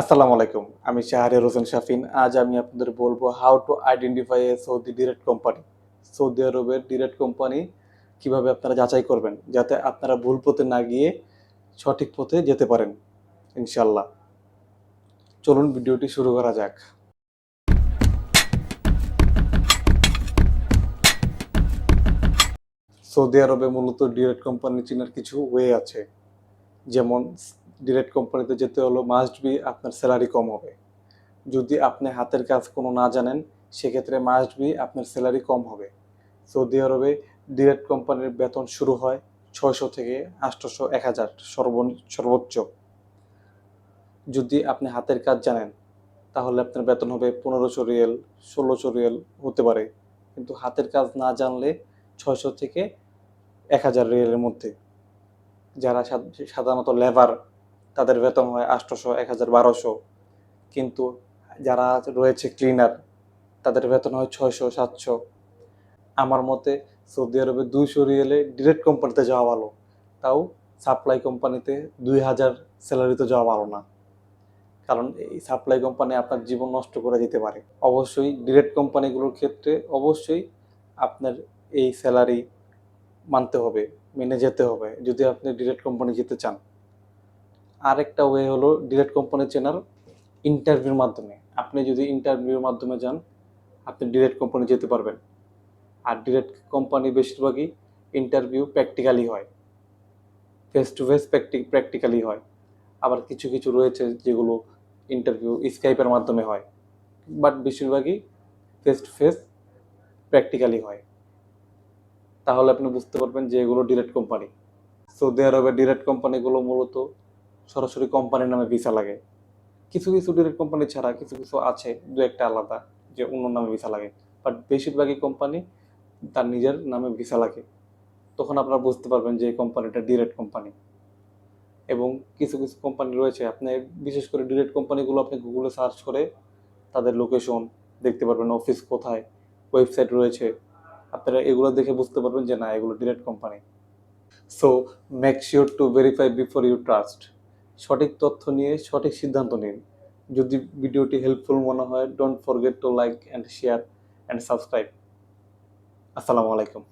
আসসালামু আলাইকুম, আমি শাহরিয়ার হোসেন শাফিন। আজ আমি আপনাদের বলব how to identify a Saudi direct company Saudi আরবের ডিরেক্ট কোম্পানি কীভাবে আপনারা যাচাই করবেন, যাতে আপনারা ভুল পথে না গিয়ে সঠিক পথে যেতে পারেন ইনশাল্লাহ চলুন ভিডিওটি শুরু করা যাক। সৌদি আরবে মূলত ডিরেক্ট কোম্পানি চেনার কিছু ওয়ে আছে, যেমন ডিরেক্ট কোম্পানিতে যেতে হলো মাস্ট বি আপনার স্যালারি কম হবে। যদি আপনি হাতের কাজ কোনো না জানেন, সেক্ষেত্রে মাস্ট বি আপনার স্যালারি কম হবে। সৌদি আরবে ডিরেক্ট কোম্পানির বেতন শুরু হয় ছয়শো থেকে আটশোশো এক হাজার সর্ব সর্বোচ্চ। যদি আপনি হাতের কাজ জানেন, তাহলে আপনার বেতন হবে পনেরোশো রিয়েল, ষোলোশো রিয়েল হতে পারে। কিন্তু হাতের কাজ না জানলে ছয়শো থেকে এক হাজার রিয়েলের মধ্যে। যারা সাধারণত লেবার তাদের বেতন হয় আটশোশো এক হাজার, বারোশো। কিন্তু যারা রয়েছে ক্লিনার তাদের বেতন হয় ছয়শো, সাতশো। আমার মতে সৌদি আরবে দুইশো রিয়েলে ডিরেক্ট কোম্পানিতে যাওয়া ভালো। তাও সাপ্লাই কোম্পানিতে দুই হাজার স্যালারিতে যাওয়া ভালো না। কারণ এই সাপ্লাই কোম্পানি আপনার জীবন নষ্ট করে দিতে পারে। অবশ্যই ডিরেক্ট কোম্পানিগুলোর ক্ষেত্রে অবশ্যই আপনার এই স্যালারি মানতে হবে, মেনে যেতে হবে। যদি আপনি ডিরেক্ট কোম্পানি যেতে চান। আরেকটা ওয়ে হলো ডিরেক্ট কোম্পানি চেনার ইন্টারভিউর মাধ্যমে। আপনি যদি ইন্টারভিউর মাধ্যমে যান, আপনি ডিরেক্ট কোম্পানি যেতে পারবেন। আর ডিরেক্ট কোম্পানি বেশিরভাগই ইন্টারভিউ প্র্যাকটিক্যালি হয়। ফেস টু ফেস প্র্যাকটিক্যালি হয়। আবার কিছু কিছু রয়েছে যেগুলো ইন্টারভিউ স্কাইপের মাধ্যমে হয়। বাট বেশিরভাগই ফেস টু ফেস প্র্যাকটিক্যালি হয়। তাহলে আপনি বুঝতে পারবেন যে এগুলো ডিরেক্ট কোম্পানি সৌদি আরবের ডিরেক্ট কোম্পানিগুলো মূলত সরাসরি কোম্পানির নামে ভিসা লাগে। কিছু কিছু ডিরেক্ট কোম্পানি ছাড়া কিছু কিছু আছে, দু একটা আলাদা যে অন্য নামে ভিসা লাগে। বাট বেশিরভাগই কোম্পানি তার নিজের নামে ভিসা লাগে। তখন আপনারা বুঝতে পারবেন যে কোম্পানিটা ডিরেক্ট কোম্পানি এবং কিছু কিছু কোম্পানি রয়েছে, আপনি বিশেষ করে ডিরেক্ট কোম্পানিগুলো আপনি গুগলে সার্চ করে তাদের লোকেশন দেখতে পারবেন অফিস কোথায় ওয়েবসাইট রয়েছে। আপনারা এগুলো দেখে বুঝতে পারবেন যে না, এগুলো direct company so make sure to verify before you trust সঠিক তথ্য নিয়ে সঠিক সিদ্ধান্ত নিন। যদি ভিডিওটি হেল্পফুল মনে হয় don't forget to like and share and subscribe আসসালামু আলাইকুম।